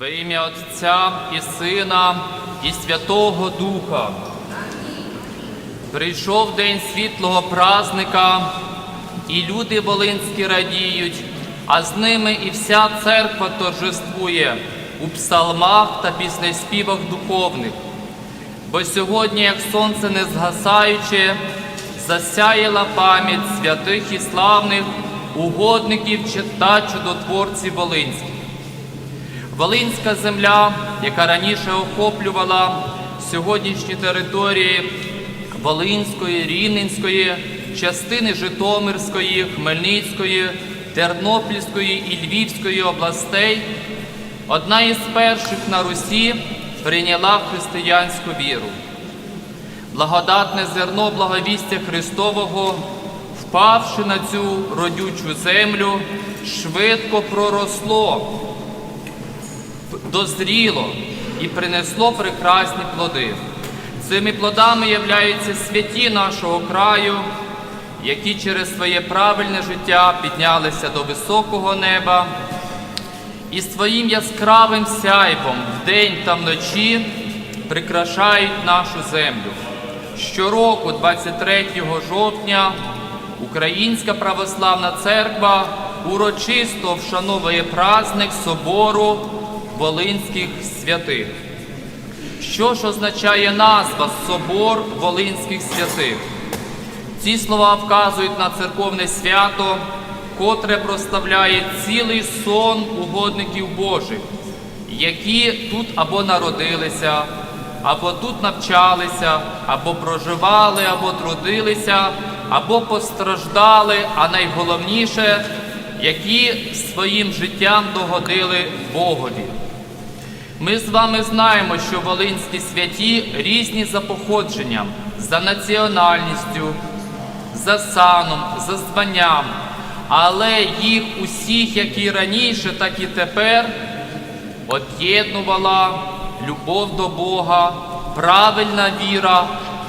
Во ім'я Отця і Сина і Святого Духа. Прийшов день світлого празника, і люди волинські радіють, а з ними і вся церква торжествує у псалмах та піснеспівах духовних. Бо сьогодні, як сонце не згасаюче, засяяла пам'ять святих і славних угодників та чудотворців Волинських. Волинська земля, яка раніше охоплювала сьогоднішні території Волинської, Рівненської, частини Житомирської, Хмельницької, Тернопільської і Львівської областей, одна із перших на Русі прийняла християнську віру. Благодатне зерно благовістя Христового, впавши на цю родючу землю, швидко проросло дозріло і принесло прекрасні плоди. Цими плодами являються святі нашого краю, які через своє правильне життя піднялися до високого неба і своїм яскравим сяйвом вдень та вночі прикрашають нашу землю. Щороку, 23 жовтня, Українська православна церква урочисто вшановує праздник собору Волинських святих. Що ж означає назва Собор Волинських святих? Ці слова вказують на церковне свято, котре проставляє цілий сон угодників Божих, які тут або народилися, або тут навчалися, або проживали, або трудилися, або постраждали, а найголовніше, які своїм життям догодили Богові. Ми з вами знаємо, що волинські святі різні за походженням, за національністю, за саном, за званням, але їх усіх, як і раніше, так і тепер, об'єднувала любов до Бога, правильна віра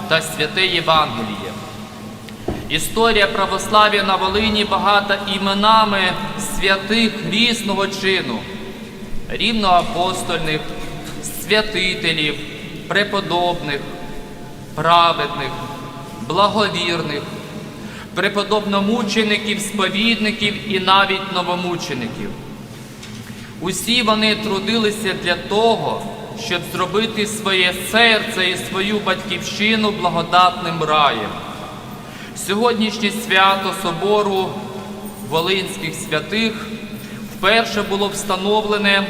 та святе Євангеліє. Історія православ'я на Волині багата іменами святих різного чину, рівноапостольних, святителів, преподобних, праведних, благовірних, преподобномучеників, сповідників і навіть новомучеників. Усі вони трудилися для того, щоб зробити своє серце і свою батьківщину благодатним раєм. Сьогоднішнє свято собору Волинських святих вперше було встановлене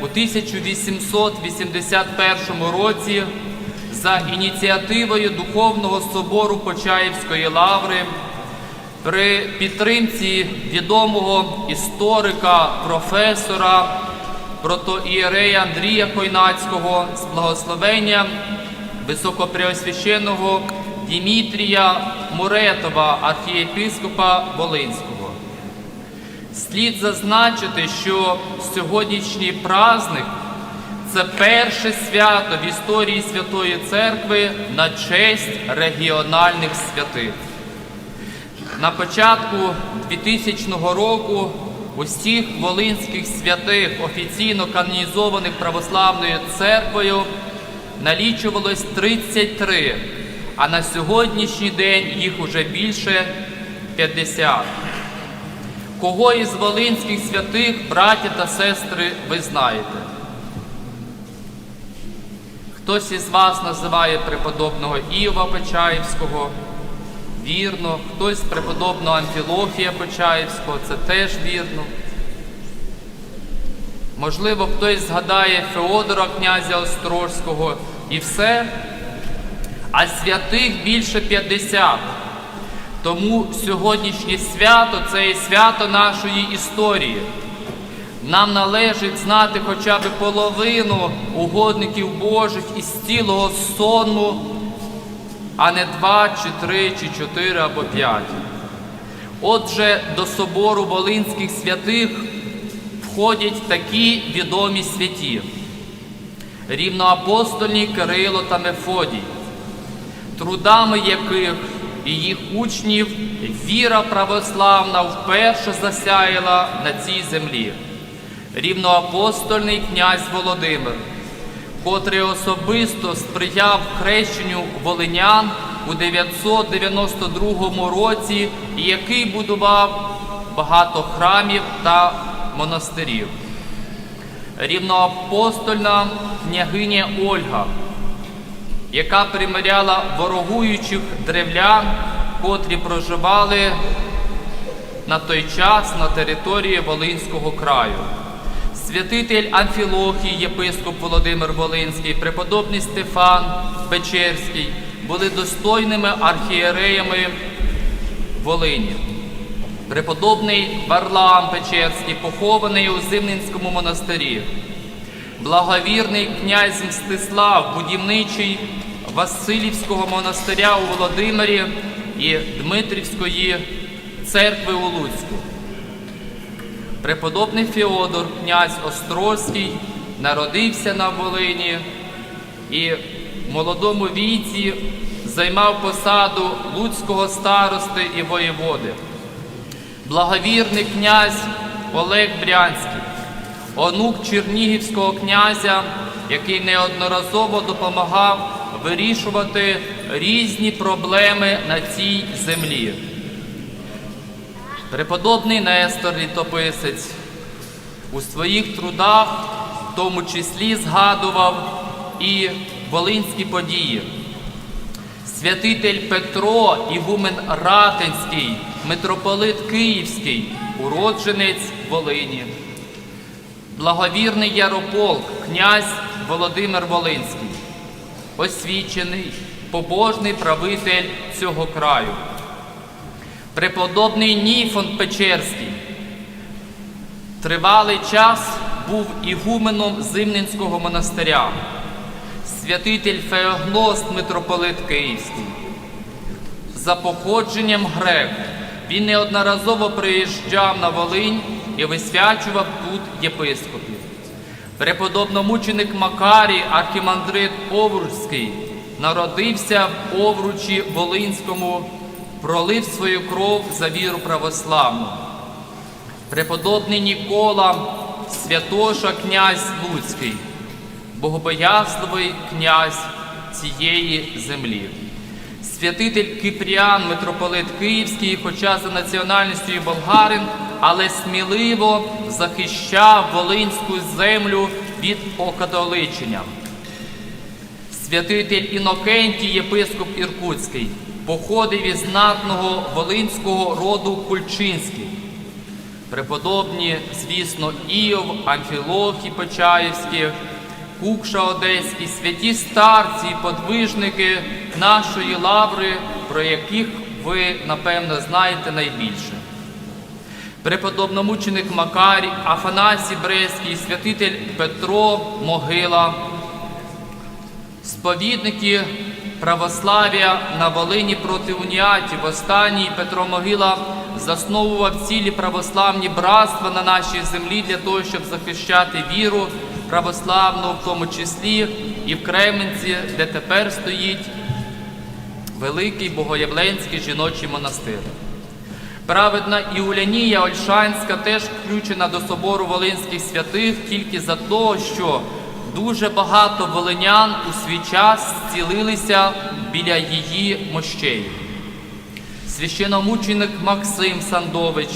у 1881 році за ініціативою Духовного собору Почаївської лаври при підтримці відомого історика, професора, протоієрея Андрія Койнацького з благословенням високопреосвященого Дімітрія Муретова, архієпископа Волинського. Слід зазначити, що сьогоднішній праздник це перше свято в історії Святої Церкви на честь регіональних святих. На початку 2000 року усіх волинських святих, офіційно канонізованих православною церквою, налічувалось 33, а на сьогоднішній день їх уже більше 50. Кого із волинських святих, браті та сестри, ви знаєте? Хтось із вас називає преподобного Іова Почаївського, вірно, хтось преподобного Амфілофія Почаївського, це теж вірно. Можливо, хтось згадає Феодора князя Острозького і все, а святих більше 50. Тому сьогоднішнє свято це і свято нашої історії. Нам належить знати хоча б половину угодників Божих із цілого сонму, а не два, чи три, чи чотири або п'ять. Отже, до собору Волинських святих входять такі відомі святі: рівноапостольні Кирило та Мефодій, трудами яких і їх учнів віра православна вперше засяяла на цій землі. рівноапостольний князь Володимир, котрий особисто сприяв хрещенню волинян у 992 році, який будував багато храмів та монастирів. Рівноапостольна княгиня Ольга, яка примиряла ворогуючих древлян, котрі проживали на той час на території Волинського краю. Святитель Амфілохій, єпископ Володимир Волинський, преподобний Стефан Печерський були достойними архієреями Волині. Преподобний Варлаам Печерський похований у Зимненському монастирі. Благовірний князь Мстислав, будівничий Василівського монастиря у Володимирі і Дмитрівської церкви у Луцьку. Преподобний Феодор, князь Острозький, народився на Волині і в молодому віці займав посаду луцького старости і воєводи. Благовірний князь Олег Брянський, онук Чернігівського князя, який неодноразово допомагав вирішувати різні проблеми на цій землі. Преподобний Нестор Літописець у своїх трудах, в тому числі, згадував і волинські події. Святитель Петро Ігумен Ратинський, митрополит Київський, уродженець Волині. Благовірний Ярополк, князь Володимир Волинський, освічений, побожний правитель цього краю. Преподобний Ніфон Печерський. Тривалий час був ігуменом Зимненського монастиря, святитель Феогност митрополит Київський. За походженням грек він неодноразово приїжджав на Волинь і висвячував тут єпископів. Преподобномученик Макарій, архімандрит Овруцький, народився в Овручі Волинському пролив свою кров за віру православну. Преподобний Нікола, святоша князь Луцький, богобоязливий князь цієї землі. Святитель Кипріан, митрополит Київський, хоча за національністю і болгарин, але сміливо захищав Волинську землю від окатоличення. Святитель Інокентій, єпископ Іркутський, походив із знатного волинського роду Кульчинський. Преподобні, звісно, Іов, Амфілохій Почаївський, Кукша Одеський, святі старці, і подвижники нашої лаври, про яких ви, напевно, знаєте найбільше. Преподобномученик Макарій, Афанасій Брестський, святитель Петро Могила, сповідники православ'я на Волині проти уніатів. Останній Петро Могила засновував цілі православні братства на нашій землі для того, щоб захищати віру православну, в тому числі і в Кременці, де тепер стоїть великий Богоявленський жіночий монастир. Праведна Іулянія Ольшанська теж включена до собору Волинських святих тільки за того, що дуже багато волинян у свій час зцілилися біля її мощей. Священомученик Максим Сандович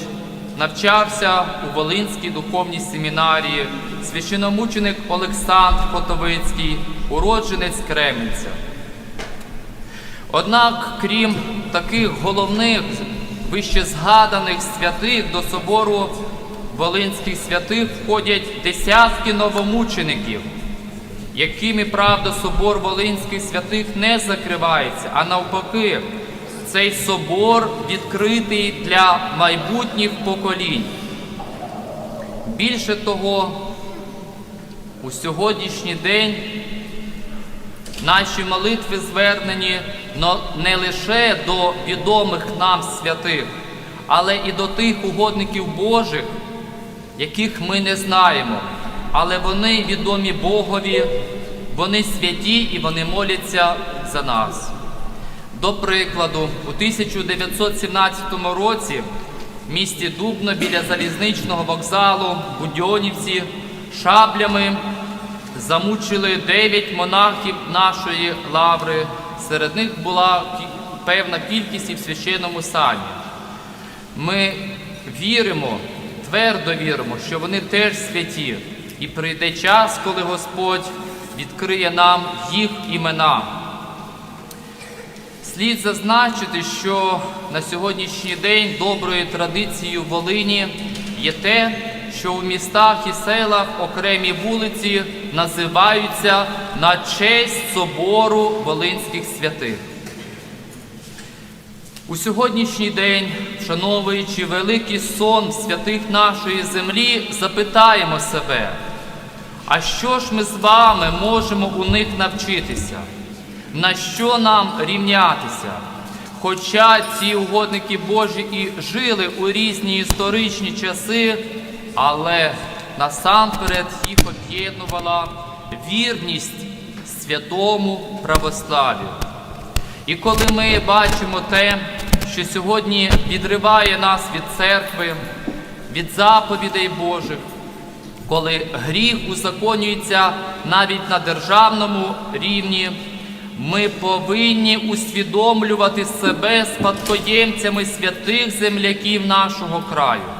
навчався у Волинській духовній семінарії, священомученик Олександр Котовицький, уродженець Кременця. Однак, крім таких головних вище згаданих святих до собору Волинських святих входять десятки новомучеників, якими, правда, собор Волинських святих не закривається, а навпаки, цей собор відкритий для майбутніх поколінь. Більше того, у сьогоднішній день Наші молитви звернені не лише до відомих нам святих, але і до тих угодників Божих, яких ми не знаємо, але вони відомі Богові, вони святі і вони моляться за нас. До прикладу, у 1917 році в місті Дубно біля залізничного вокзалу Будьонівці шаблями замучили дев'ять монахів нашої лаври. Серед них була певна кількість і в священному самі. Ми віримо, твердо віримо, що вони теж святі, і прийде час, коли Господь відкриє нам їх імена. Слід зазначити, що на сьогоднішній день доброю традицією в Волині є те, що у містах і селах окремі вулиці називаються на честь собору Волинських святих. У сьогоднішній день, вшановуючи великий сон святих нашої землі, запитаємо себе, а що ж ми з вами можемо у них навчитися? На що нам рівнятися? Хоча ці угодники Божі і жили у різні історичні часи, але насамперед їх об'єднувала вірність святому православ'ю. І коли ми бачимо те, що сьогодні відриває нас від церкви, від заповідей Божих, коли гріх узаконюється навіть на державному рівні, ми повинні усвідомлювати себе спадкоємцями святих земляків нашого краю.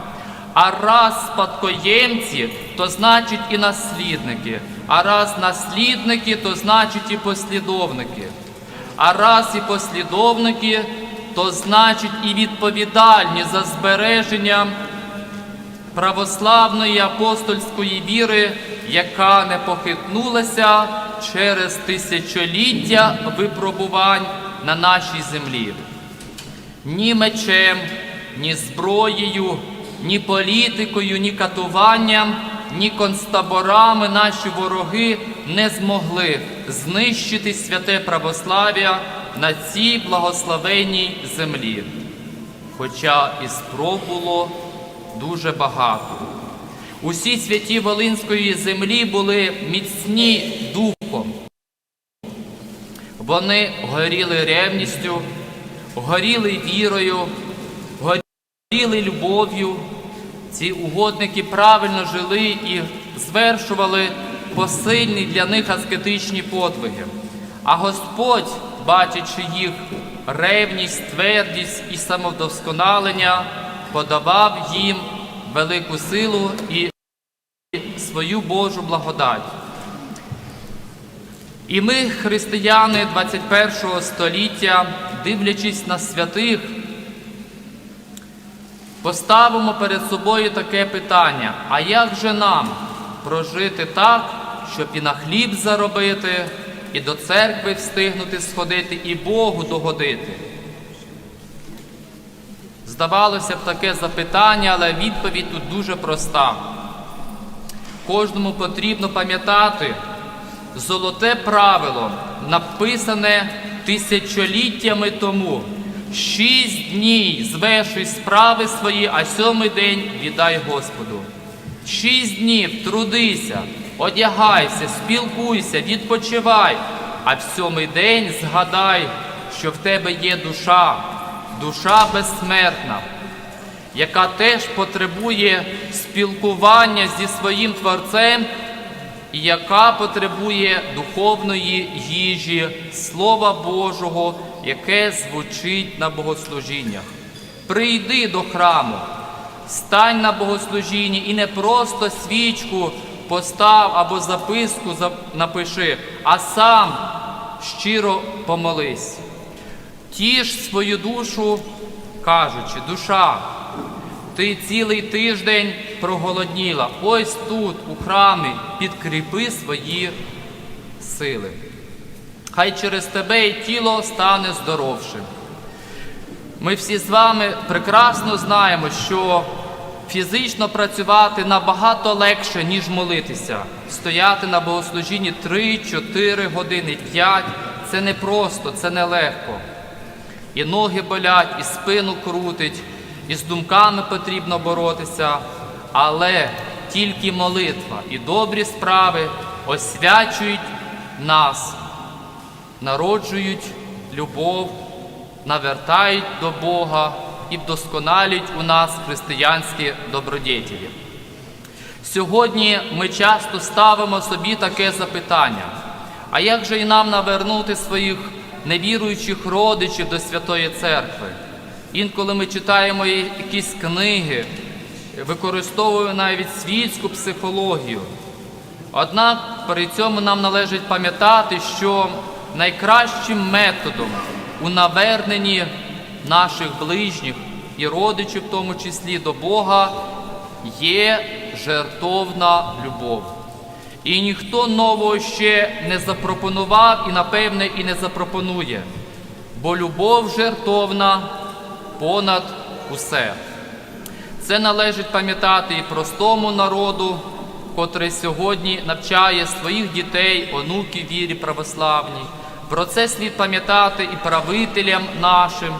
А раз спадкоємці, то значить і наслідники, а раз наслідники, то значить і послідовники. А раз і послідовники, то значить і відповідальні за збереження православної апостольської віри, яка не похитнулася через тисячоліття випробувань на нашій землі. Ні мечем, ні зброєю, ні політикою, ні катуванням, ні концтаборами наші вороги не змогли знищити святе православ'я на цій благословенній землі. Хоча і спроб було дуже багато. Усі святі Волинської землі були міцні духом. Вони горіли ревністю, горіли вірою, горіли любов'ю. Ці угодники правильно жили і звершували посильні для них аскетичні подвиги. А Господь, бачачи їх ревність, твердість і самовдосконалення, подавав їм велику силу і свою Божу благодать. І ми, християни 21 століття, дивлячись на святих, поставимо перед собою таке питання: а як же нам прожити так, щоб і на хліб заробити, і до церкви встигнути сходити, і Богу догодити? Здавалося б, таке запитання, але відповідь тут дуже проста. Кожному потрібно пам'ятати золоте правило, написане тисячоліттями тому. Шість днів звершуй справи свої, а сьомий день віддай Господу. Шість днів трудися, одягайся, спілкуйся, відпочивай, а в сьомий день згадай, що в тебе є душа, душа безсмертна, яка теж потребує спілкування зі своїм Творцем і яка потребує духовної їжі, Слова Божого, яке звучить на богослужіннях. Прийди до храму, стань на богослужінні і не просто свічку постав або записку напиши, а сам щиро помолись. Тіж свою душу, кажучи, душа, ти цілий тиждень проголодніла. Ось тут, у храмі, підкріпи свої сили. Хай через тебе і тіло стане здоровшим. Ми всі з вами прекрасно знаємо, що фізично працювати набагато легше, ніж молитися. Стояти на богослужінні 3-4 години, 5 це не просто, це нелегко. І ноги болять, і спину крутить, і з думками потрібно боротися, але тільки молитва і добрі справи освячують нас, народжують любов, навертають до Бога і вдосконалюють у нас християнські добродетелі. Сьогодні ми часто ставимо собі таке запитання: а як же і нам навернути своїх невіруючих родичів до Святої Церкви? Інколи ми читаємо якісь книги, використовуємо навіть світську психологію. Однак при цьому нам належить пам'ятати, що найкращим методом у наверненні наших ближніх і родичів, в тому числі до Бога, є жертовна любов. І ніхто нового ще не запропонував і, напевне, і не запропонує, бо любов жертовна понад усе. Це належить пам'ятати і простому народу, котрий сьогодні навчає своїх дітей, онуків вірі православній. Про це слід пам'ятати і правителям нашим,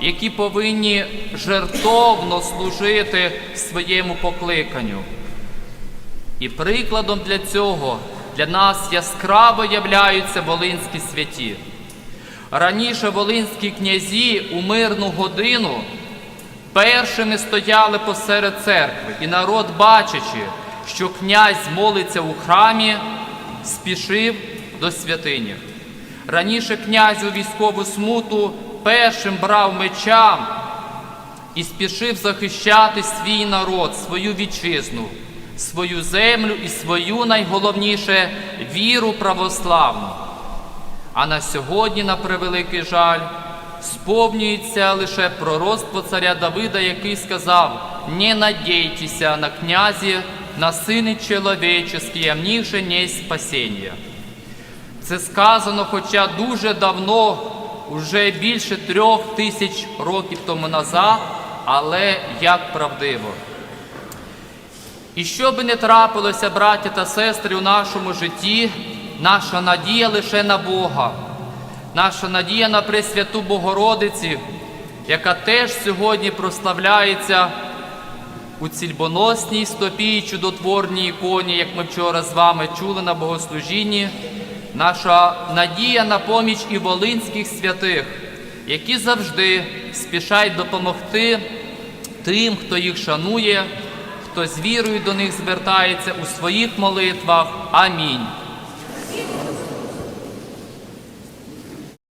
які повинні жертовно служити своєму покликанню. І прикладом для цього для нас яскраво являються волинські святі. Раніше волинські князі у мирну годину першими стояли посеред церкви, і народ, бачачи, що князь молиться у храмі, спішив до святині. Раніше князь у військову смуту першим брав меча і спішив захищати свій народ, свою вітчизну, свою землю і свою найголовніше віру православну. А на сьогодні, на превеликий жаль, сповнюється лише пророцтво царя Давида, який сказав: не надійтеся на князі, на сини чоловічі, а в не спасіння. Це сказано, хоча дуже давно, уже більше трьох тисяч років тому назад, але як правдиво. І що би не трапилося, браті та сестри, у нашому житті, наша надія лише на Бога, наша надія на Пресвяту Богородиці, яка теж сьогодні прославляється у цільбоносній стопі і чудотворній іконі, як ми вчора з вами чули на богослужінні, наша надія на поміч і волинських святих, які завжди спішають допомогти тим, хто їх шанує, хто з вірою до них звертається у своїх молитвах. Амінь.